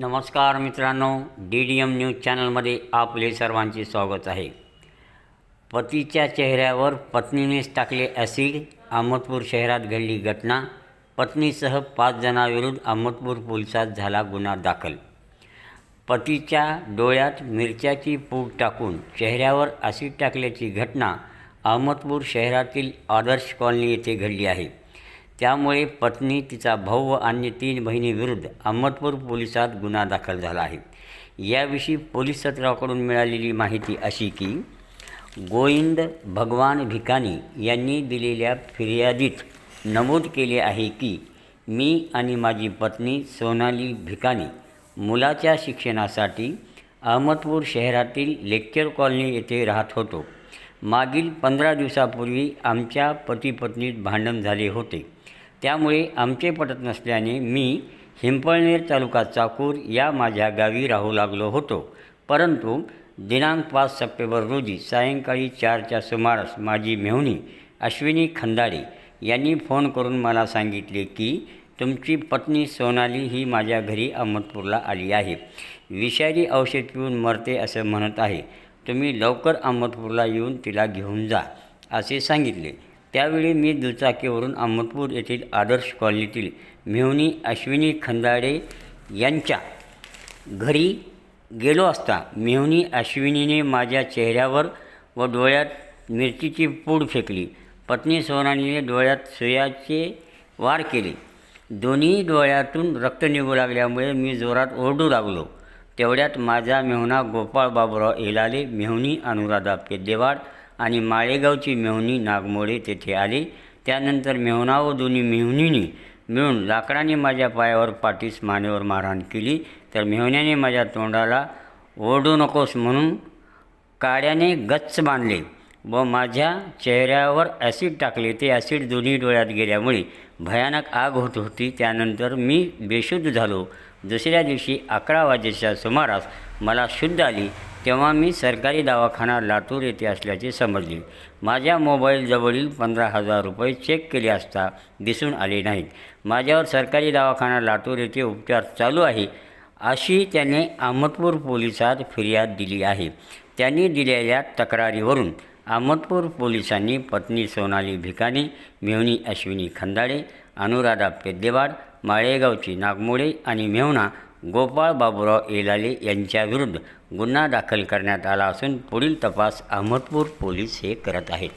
नमस्कार मित्रांनो D D M news चॅनलमध्ये आपले सर्वांचे स्वागत आहे. पतीच्या चेहऱ्यावर पत्नीनेच टाकले ॲसिड अहमदपूर शहरात घडली घटना. पत्नीसह पाच जणांविरुद्ध अहमदपूर पोलिसात झाला गुन्हा दाखल. पतीच्या डोळ्यात मिरच्याची पूड टाकून चेहऱ्यावर ॲसिड टाकल्याची घटना अहमदपूर शहरातील आदर्श कॉलनी येथे घडली आहे. त्यामुळे पत्नी तिचा भाऊ आणि तीन बहिणीविरुद्ध अहमदपूर पोलिसात गुन्हा दाखल झाला आहे. याविषयी पोलीस सत्राकडून मिळालेली माहिती अशी की गोविंद भगवान भिकानी यांनी दिलेल्या फिर्यादीत नमूद केले आहे की मी आणि माझी पत्नी सोनाली भिकानी मुलाच्या शिक्षणासाठी अहमदपूर शहरातील लेक्चर कॉलनी येथे राहत होतो. मागील पंधरा दिवसापूर्वी आमच्या पतीपत्नीत भांडण झाले होते. त्यामुळे आमचे पटत नसल्याने मी हिंपळनेर तालुका चाकूर या माझ्या गावी राहू लागलो होतो. परंतु दिनांक पाच सप्टेंबर रोजी सायंकाळी चारच्या सुमारास माझी मेहुणी अश्विनी खंदाडे यांनी फोन करून मला सांगितले की तुमची पत्नी सोनाली ही माझ्या घरी अहमदपूरला आली आहे. विषारी औषध पिऊन मरते असं म्हणत आहे. तुम्ही लवकर अहमदपूरला येऊन तिला घेऊन जा असे सांगितले. त्यावेळी मी दुचाकीवरून अहमदपूर येथील आदर्श कॉलनीतील मेहुनी अश्विनी खंदाडे यांच्या घरी गेलो असता मेहुनी अश्विनीने माझ्या चेहऱ्यावर व डोळ्यात मिरचीची पूड फेकली. पत्नी सोनालीने डोळ्यात सुयाचे वार केले. दोन्ही डोळ्यातून रक्त निघू लागल्यामुळे मी जोरात ओरडू लागलो. तेवढ्यात माझा मेहुणा गोपाळ बाबुराव एलाले मेहुणी अनुराधा पेद्देवाड आणि माळेगावची मेहुणी नागमोडे तेथे आले. त्यानंतर मेहुणा व दोन्ही मेहुणींनी मिळून लाकडाने माझ्या पायावर पाठीस मानेवर मारहाण केली. तर मेहुण्याने माझ्या तोंडाला ओरडू नकोस म्हणून काड्याने गच्च बांधले व माझ्या चेहऱ्यावर ॲसिड टाकले. ते ॲसिड दोन्ही डोळ्यात गेल्यामुळे भयानक आग होत होती. त्यानंतर मी बेशुद्ध झालो. दुसऱ्या दिवशी अकरा वाजेच्या सुमारास मला शुद्ध आली तेव्हा मी सरकारी दवाखाना लातूर येथे असल्याचे समजले. माझ्या मोबाईलजवळील पंधरा हजार रुपये चेक केले असता दिसून आले नाहीत. माझ्यावर सरकारी दवाखाना लातूर येथे उपचार चालू आहे अशी त्याने अहमदपूर पोलिसात फिर्याद दिली आहे. त्यांनी दिलेल्या तक्रारीवरून अहमदपूर पोलिसांनी पत्नी सोनाली भिकाने मेहुणी अश्विनी खंदाडे अनुराधा पेद्देवाड माळेगावची नागमोडे आणि मेहुणा गोपाळ बाबुराव एलाले यांच्याविरुद्ध गुन्हा दाखल करण्यात आला असून पुढील तपास अहमदपूर पोलीस हे करत आहेत.